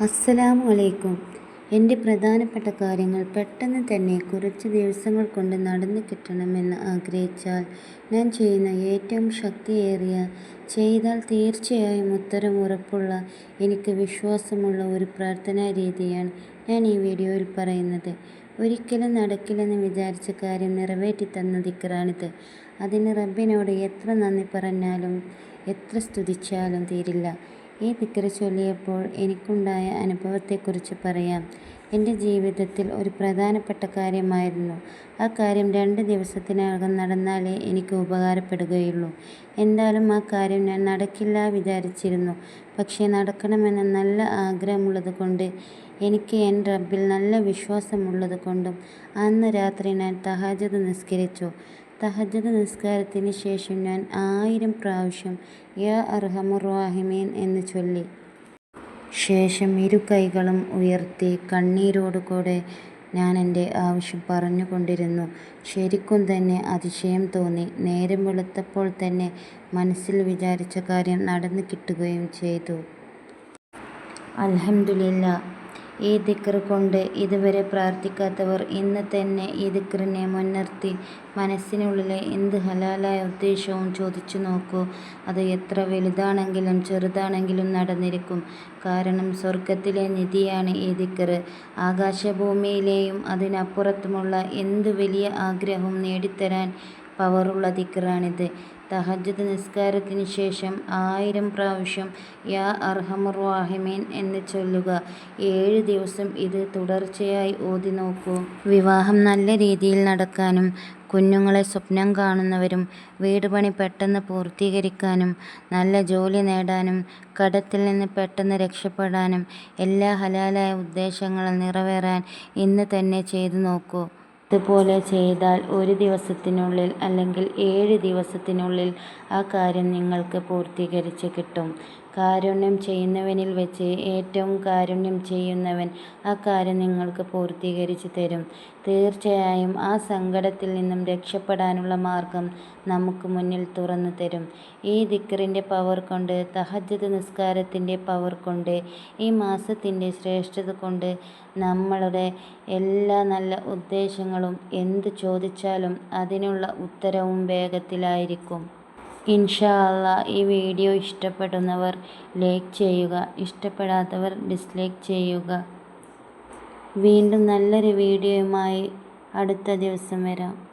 അസ്സലാമു അലൈക്കും എന്റെ പ്രധാനപ്പെട്ട കാര്യങ്ങൾ പെട്ടെന്ന് തന്നെ കുറച്ച് ദിവസങ്ങൾ കൊണ്ട് നടന്നു കിട്ടണമെന്ന് ആഗ്രഹിച്ചാൽ ഞാൻ ചെയ്യുന്ന ഏറ്റവും ശക്തിയേറിയ ചെയ്താൽ തീർച്ചയായും ഉത്തരം ഉറപ്പുള്ള എനിക്ക് വിശ്വാസമുള്ള ഒരു പ്രാർത്ഥനാ രീതിയാണ് ഞാൻ ഈ വീഡിയോയിൽ പറയുന്നത്. ഒരിക്കലും നടക്കില്ലെന്ന് വിചാരിച്ച കാര്യം നിറവേറ്റി തന്ന ദിക്കറാണിത് അതിന് റബ്ബിനോട് എത്ര നന്ദി പറഞ്ഞാലും എത്ര സ്തുതിച്ചാലും തീരില്ല. ഈ ദിക്ർ ചൊല്ലിയപ്പോൾ എനിക്കുണ്ടായ അനുഭവത്തെക്കുറിച്ച് പറയാം. എന്റെ ജീവിതത്തിൽ ഒരു പ്രധാനപ്പെട്ട കാര്യമായിരുന്നു. ആ കാര്യം രണ്ട് ദിവസത്തിനകം നടന്നാലേ എനിക്ക് ഉപകാരപ്പെടുകയുള്ളൂ. എന്തായാലും ആ കാര്യം ഞാൻ നടക്കില്ല വിചാരിച്ചിരുന്നു. പക്ഷേ നടക്കണമെന്ന നല്ല ആഗ്രഹമുള്ളത് കൊണ്ട് എനിക്ക് എൻ റബ്ബിൽ നല്ല വിശ്വാസമുള്ളത് കൊണ്ടും അന്ന് രാത്രി ഞാൻ തഹാജത് നിസ്കരിച്ചു. തഹജ്ജുദ് നിസ്കാരത്തിന് ശേഷം ഞാൻ ആയിരം പ്രാവശ്യം യാ അർഹമുർ റാഹിമീൻ എന്ന് ചൊല്ലി. ശേഷം ഇരു കൈകളും ഉയർത്തി കണ്ണീരോടുകൂടെ ഞാൻ എന്റെ ആവശ്യം പറഞ്ഞുകൊണ്ടിരുന്നു ശരിക്കും തന്നെ അതിശയം തോന്നി. നേരം വെളുത്തപ്പോൾ തന്നെ മനസ്സിൽ വിചാരിച്ച കാര്യം നടന്നു കിട്ടുകയും ചെയ്തു. അൽഹംദുലില്ലാ ഈ ദിക്ർ കൊണ്ട് ഇതുവരെ പ്രാർത്ഥിക്കാത്തവർ ഇന്ന് തന്നെ ഈ ദിക്റിനെ മുൻനിർത്തി മനസ്സിനുള്ളിലെ എന്ത് ഹലാലായ ഉദ്ദേശവും ചോദിച്ചു നോക്കൂ. അത് എത്ര വലുതാണെങ്കിലും ചെറുതാണെങ്കിലും നടന്നിരിക്കും. കാരണം സ്വർഗത്തിലെ നിധിയാണ് ഈ ദിക്ർ. ആകാശഭൂമിയിലെയും അതിനപ്പുറത്തുമുള്ള എന്ത് വലിയ ആഗ്രഹവും നേടിത്തരാൻ പവറുള്ള ദിക്റാണിത്. തഹജ്ജുദ് നിസ്കാരത്തിന് ശേഷം ആയിരം പ്രാവശ്യം യാ അർഹമർ വാഹിമീൻ എന്ന് ചൊല്ലുക. ഏഴ് ദിവസം ഇത് തുടർച്ചയായി ഓതി നോക്കൂ. വിവാഹം നല്ല രീതിയിൽ നടക്കാനും കുഞ്ഞുങ്ങളെ സ്വപ്നം കാണുന്നവരും വീട് പണി പെട്ടെന്ന് പൂർത്തീകരിക്കാനും നല്ല ജോലി നേടാനും കടത്തിൽ നിന്ന് പെട്ടെന്ന് രക്ഷപ്പെടാനും എല്ലാ ഹലാലായ ഉദ്ദേശങ്ങളും നിറവേറാൻ ഇന്ന് തന്നെ ചെയ്തു നോക്കൂ. ഇതുപോലെ ചെയ്താൽ ഒരു ദിവസത്തിനുള്ളിൽ അല്ലെങ്കിൽ ഏഴ് ദിവസത്തിനുള്ളിൽ ആ കാര്യം നിങ്ങൾക്ക് പൂർത്തീകരിച്ച് കിട്ടും. കാരുണ്യം ചെയ്യുന്നവനിൽ വെച്ച് ഏറ്റവും കാരുണ്യം ചെയ്യുന്നവൻ ആ കാര്യം നിങ്ങൾക്ക് പൂർത്തീകരിച്ച് തരും. തീർച്ചയായും ആ സങ്കടത്തിൽ നിന്നും രക്ഷപ്പെടാനുള്ള മാർഗം നമുക്ക് മുന്നിൽ തുറന്നു തരും. ഈ ദിക്കറിന്റെ പവർ കൊണ്ട് തഹജത് നിസ്കാരത്തിന്റെ പവർ കൊണ്ട് ഈ മാസത്തിന്റെ ശ്രേഷ്ഠത കൊണ്ട് നമ്മളുടെ എല്ലാ നല്ല ഉദ്ദേശങ്ങളും എന്ത് ചോദിച്ചാലും അതിനുള്ള ഉത്തരവും വേഗത്തിലായിരിക്കും. ഇൻഷാ അള്ളാ ഈ വീഡിയോ ഇഷ്ടപ്പെടുന്നവർ ലൈക്ക് ചെയ്യുക ഇഷ്ടപ്പെടാത്തവർ ഡിസ്ലൈക്ക് ചെയ്യുക. വീണ്ടും നല്ലൊരു വീഡിയോയുമായി അടുത്ത ദിവസം വരാം.